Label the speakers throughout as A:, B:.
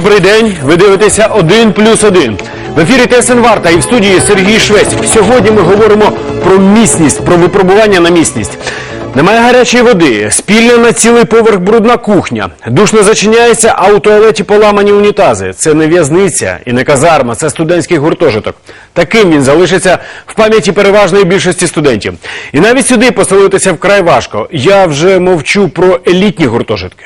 A: Добрий день. Ви дивитеся «1 плюс 1». В ефірі ТСН Варта і в студії Сергій Швець. Сьогодні ми говоримо про міцність, про випробування на міцність. Немає гарячої води, спільна на цілий поверх брудна кухня. Душ не зачиняється, а у туалеті поламані унітази. Це не в'язниця і не казарма, це студентський гуртожиток. Таким він залишиться в пам'яті переважної більшості студентів. І навіть сюди поселитися вкрай важко. Я вже мовчу про елітні гуртожитки.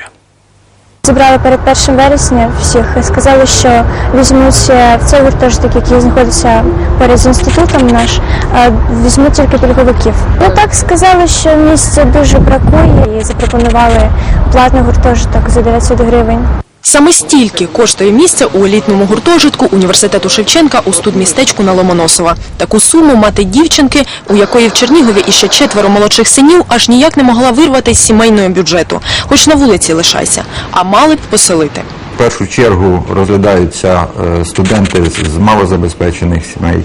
B: Зібрали перед 1 вересня всіх і сказали, що візьмуть е, в цей гуртожиток, який знаходиться поряд з інститутом наш, е, візьмуть тільки пільговиків. Ну так сказали, що місця дуже бракує і запропонували платний гуртожиток за 900 гривень.
C: Саме стільки коштує місце у елітному гуртожитку університету Шевченка у студмістечку на Ломоносова. Таку суму мати дівчинки, у якої в Чернігові іще четверо молодших синів, аж ніяк не могла вирвати з сімейного бюджету. Хоч на вулиці лишайся, а мали б поселити.
D: В першу чергу розглядаються е, студенти з- малозабезпечених сімей,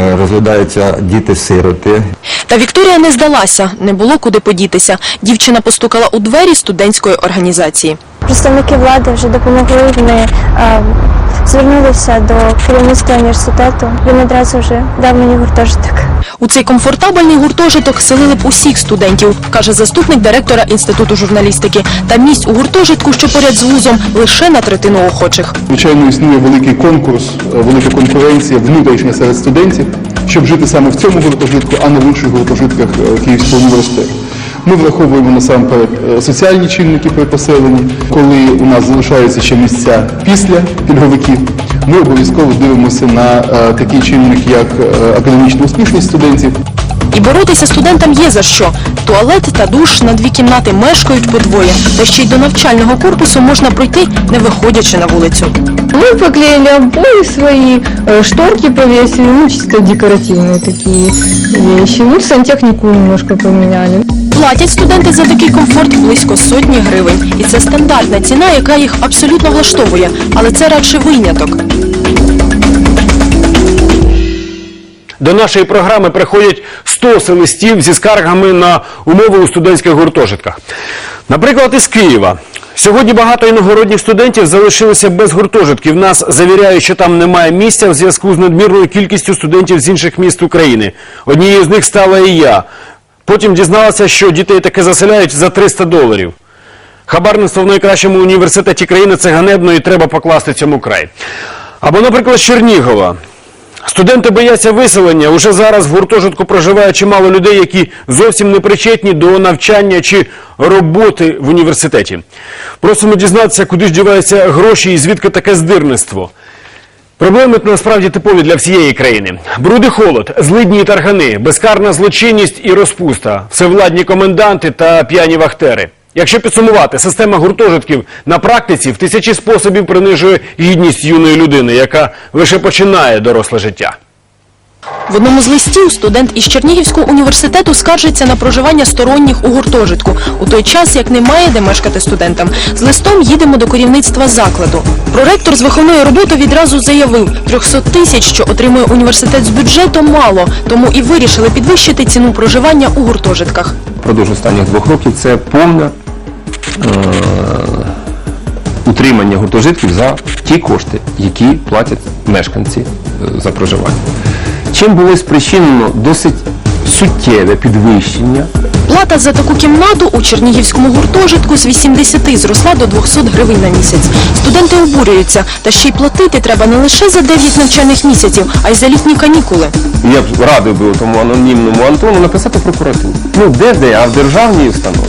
D: е, розглядаються діти-сироти,
C: Та Вікторія не здалася, не було куди подітися. Дівчина постукала у двері студентської організації.
B: Представники влади вже допомогли. Вони е, звернулися до керівництва університету. Він одразу вже дав мені гуртожиток.
C: У цей комфортабельний гуртожиток селили б усіх студентів, каже заступник директора інституту журналістики. Та місць у гуртожитку, що поряд з вузом, лише на третину охочих.
E: Звичайно, існує великий конкурс, е, велика конкуренція внутрішня серед студентів, щоб жити саме в цьому гуртожитку, а не в інших гуртожитках е, Київського університету. Ми враховуємо насамперед е, соціальні чинники при поселенні. Коли у нас залишаються ще місця після пільговиків, ми обов'язково дивимося на е, такий чинник, як е, академічна успішність студентів.
C: І боротися студентам є за що. Туалет та душ на дві кімнати мешкають по двоє. Та ще й до навчального корпусу можна пройти, не виходячи на вулицю.
F: Мы поклеили обои свои, э, шторки повесили, ну, чисто декоративные такие вещи. Ну, сантехнику немножко поменяли.
C: Платять студенти за такий комфорт близько сотні гривень. І це стандартна ціна, яка їх абсолютно влаштовує. Але це радше виняток.
A: До нашої програми приходять стоси листів зі скаргами на умови у студентських гуртожитках. Наприклад, із Києва. Сьогодні багато іногородніх студентів залишилися без гуртожитків. Нас завіряють, що там немає місця в зв'язку з надмірною кількістю студентів з інших міст України. Однією з них стала і я. Потім дізналася, що дітей таки заселяють за 300 доларів. Хабарництво в найкращому університеті країни це ганебно і треба покласти цьому край. Або, наприклад, Чернігова. Студенти бояться виселення. Уже зараз в гуртожитку проживає чимало людей, які зовсім не причетні до навчання чи роботи в університеті. Просимо дізнатися, куди ж діваються гроші і звідки таке здирництво. Проблеми насправді типові для всієї країни. Бруди холод, злидні таргани, безкарна злочинність і розпуста, всевладні коменданти та п'яні вахтери. Якщо підсумувати, система гуртожитків на практиці в тисячі способів принижує гідність юної людини, яка лише починає доросле життя.
C: В одному з листів студент із Чернігівського університету скаржиться на проживання сторонніх у гуртожитку, у той час, як немає де мешкати студентам. З листом їдемо до керівництва закладу. Проректор з виховної роботи відразу заявив, 300 тисяч, що отримує університет з бюджету, мало, тому і вирішили підвищити ціну проживання у гуртожитках.
G: впродовж останніх двох років це повне е, утримання гуртожитків за ті кошти, які платять мешканці е, за проживання. Чим було спричинено досить суттєве підвищення
C: Плата за таку кімнату у Чернігівському гуртожитку з 80 зросла до 200 гривень на місяць. Студенти обурюються, та ще й платити треба не лише за 9 навчальних місяців, а й за літні канікули.
G: Я б радив би тому анонімному Антону написати прокуратуру. Ну де де, а в державній установі.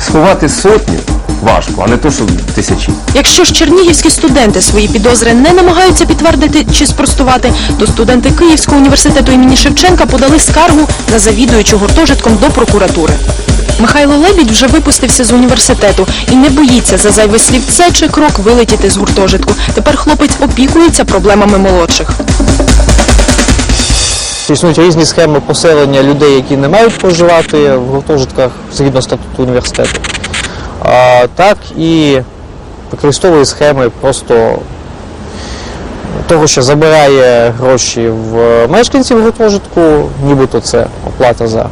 G: Сховати сотні важко, а не то, що тисячі.
C: Якщо ж чернігівські студенти свої підозри не намагаються підтвердити чи спростувати, то студенти Київського університету імені Шевченка подали скаргу на завідуючу гуртожитком до прокуратури. Михайло Лебідь вже випустився з університету і не боїться за зайве слівце чи крок вилетіти з гуртожитку. Тепер хлопець опікується проблемами молодших.
H: Існують різні схеми поселення людей, які не мають проживати в гуртожитках згідно статуту університету. Так і використовує схеми просто того, що забирає гроші в мешканців гуртожитку, нібито це оплата за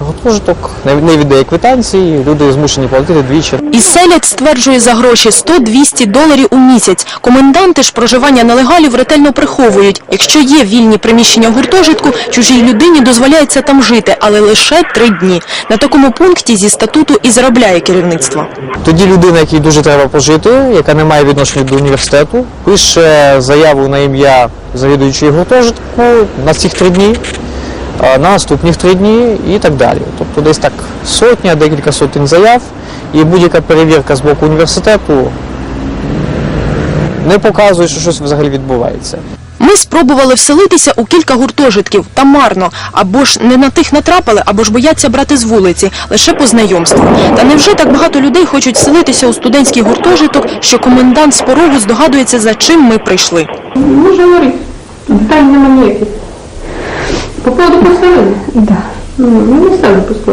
H: гуртожиток не віддає квитанції, люди змушені платити двічі.
C: І селять, стверджує, за гроші 100-200 доларів у місяць. Коменданти ж проживання нелегалів ретельно приховують. Якщо є вільні приміщення в гуртожитку, чужій людині дозволяється там жити, але лише три дні. На такому пункті зі статуту і заробляє керівництво.
H: Тоді людина, якій дуже треба пожити, яка не має відношення до університету, пише заяву на ім'я завідуючої гуртожитку на цих три дні, на наступних три дні і так далі. Тобто десь так сотня, декілька сотень заяв, і будь-яка перевірка з боку університету не показує, що щось взагалі відбувається.
C: Ми спробували вселитися у кілька гуртожитків, та марно. Або ж не на тих натрапили, або ж бояться брати з вулиці, лише по знайомству. Та невже так багато людей хочуть селитися у студентський гуртожиток, що комендант з порогу здогадується, за чим ми прийшли?
F: Може говорити. Питань нема ніяких. По поводу поселення? Да. Ну, ми не ставимо по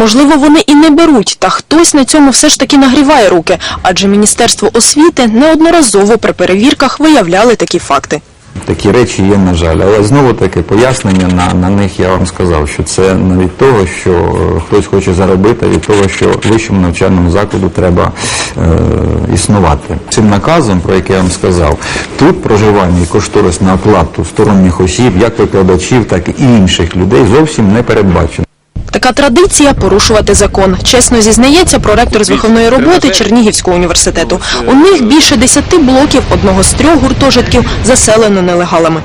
C: Можливо, вони і не беруть, та хтось на цьому все ж таки нагріває руки, адже Міністерство освіти неодноразово при перевірках виявляли такі факти.
D: Такі речі є, на жаль, але знову таки пояснення на, на них я вам сказав, що це не від того, що е, хтось хоче заробити, а від того, що вищому навчальному закладу треба е, існувати. Цим наказом, про який я вам сказав, тут проживання і кошторис на оплату сторонніх осіб, як викладачів, так і інших людей зовсім не передбачено.
C: Така традиція порушувати закон. Чесно зізнається проректор з виховної роботи Чернігівського університету. У них більше десяти блоків одного з трьох гуртожитків заселено нелегалами.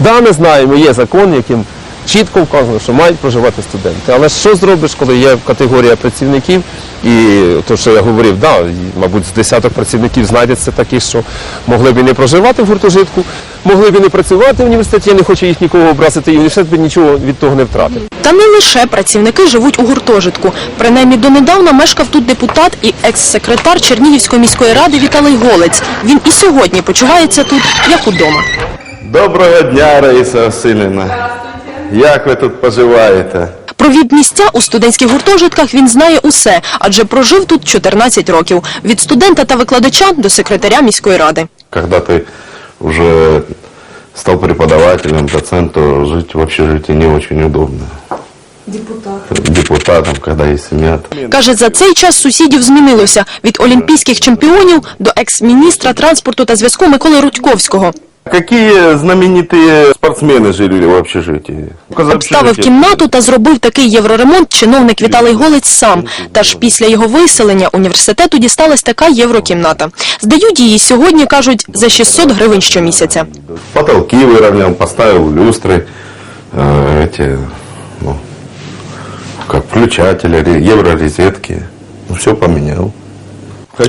G: Да, ми знаємо, є закон, яким чітко вказано, що мають проживати студенти. Але що зробиш, коли є категорія працівників, і то, що я говорив, да, мабуть, з десяток працівників знайдеться такі, що могли б і не проживати в гуртожитку, могли б і не працювати в університеті, я не хочу їх нікого образити, і університет би нічого від того не втратив.
C: Та не лише працівники живуть у гуртожитку. Принаймні донедавна мешкав тут депутат і екс-секретар Чернігівської міської ради Віталій Голець. Він і сьогодні почувається тут, як удома.
I: Доброго дня, Раїса Васильівна. Як ви тут поживаєте?
C: Про віп-місця у студентських гуртожитках він знає усе, адже прожив тут 14 років. Від студента та викладача до секретаря міської ради.
I: Когда ты уже стал преподавателем, доцентом, жить в общежитии не очень удобно. Депутатом. Депутатом, когда есть семья.
C: Каже, за цей час сусідів змінилося від олімпійських чемпіонів до екс-міністра транспорту та зв'язку Миколи Рудьковського.
I: Какие знаменитые спортсмены жили в общежитии?
C: Обставив кімнату та зробив такий євроремонт чиновник Віталій Голець сам. Та ж після його виселення університету дісталась така єврокімната. Здають її сьогодні, кажуть, за 600 гривень щомісяця.
I: Потолки выровнял, поставил люстры, э, эти, ну, как включатели, ре- евророзетки. Ну, все поменял.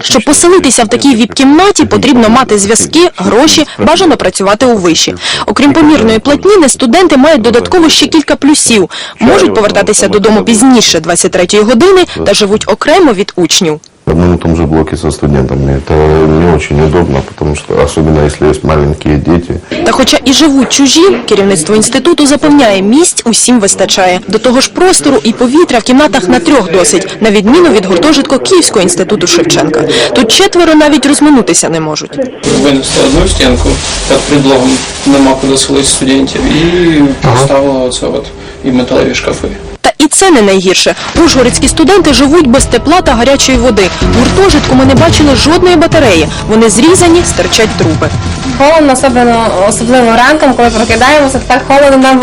C: Щоб поселитися в такій віп-кімнаті, потрібно мати зв'язки, гроші, бажано працювати у виші. Окрім помірної платніни, студенти мають додатково ще кілька плюсів. Можуть повертатися додому пізніше 23-ї години та живуть окремо від учнів.
I: В одном и том же блоке со студентами. Это не очень удобно, потому что, особенно если есть маленькие дети,
C: Та хоча і живуть чужі, керівництво інституту запевняє, місць усім вистачає. До того ж простору і повітря в кімнатах на трьох досить, на відміну від гуртожитку Київського інституту Шевченка. Тут четверо навіть розминутися не можуть.
J: винесли одну стінку під предлогом нема куди селити студентів і поставили оце от і металеві шкафи.
C: Та і це не найгірше. Ужгородські студенти живуть без тепла та гарячої води. В гуртожитку ми не бачили жодної батареї. Вони зрізані, стирчать труби.
K: Холодно, особливо, особливо ранком, коли прокидаємося, так холодно нам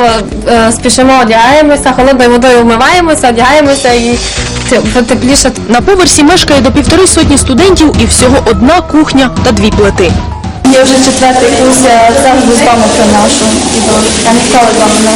K: е, спішимо, одягаємося, холодною водою вмиваємося, одягаємося і те- тепліше.
C: На поверсі мешкає до півтори сотні студентів і всього одна кухня та дві плити.
B: Я вже четвертий курс я завжди з дому приношу. Я ніколи не,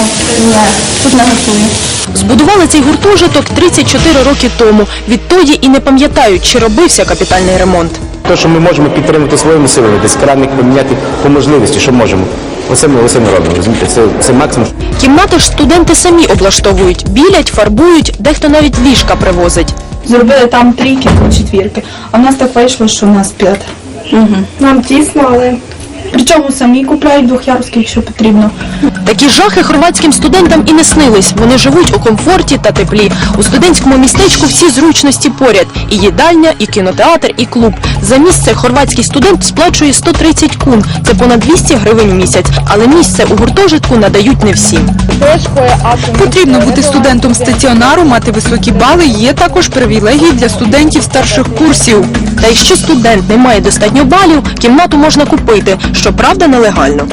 B: не тут не готую.
C: Збудували цей гуртожиток 34 роки тому. Відтоді і не пам'ятають, чи робився капітальний ремонт.
L: Те, що ми можемо підтримати своїми силами, десь крамник поміняти по можливості, що можемо. Оце ми, оце ми робимо, розумієте? Це, це максимум.
C: Кімнати ж студенти самі облаштовують, білять, фарбують, дехто навіть ліжка привозить.
K: Зробили там трійки, четвірки. А в нас так вийшло, що у нас п'ять. Угу. Нам тісно, але
M: Причому самі купляють двохяруски, якщо потрібно.
C: Такі жахи хорватським студентам і не снились. Вони живуть у комфорті та теплі. У студентському містечку всі зручності поряд: і їдальня, і кінотеатр, і клуб. За місце хорватський студент сплачує 130 кун. Це понад 200 гривень у місяць. Але місце у гуртожитку надають не всім.
F: Потрібно бути студентом стаціонару, мати високі бали. Є також привілегії для студентів старших курсів.
C: Та якщо студент не має достатньо балів, кімнату можна купити, щоправда, нелегально.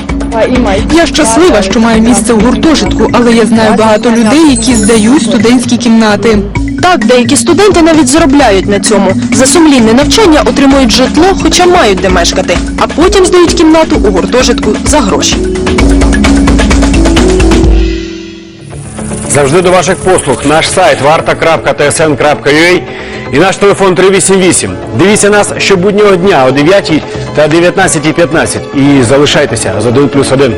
F: Я щаслива, що маю місце у гуртожитку, але я знаю багато людей, які здають студентські кімнати.
C: Так, деякі студенти навіть заробляють на цьому. За сумлінне навчання отримують житло, хоча мають де мешкати, а потім здають кімнату у гуртожитку за гроші.
A: Завжди до ваших послуг. Наш сайт varta.tsn.ua і наш телефон 388. Дивіться нас щобуднього дня о 9 та 19.15 і залишайтеся за 1 плюс 1.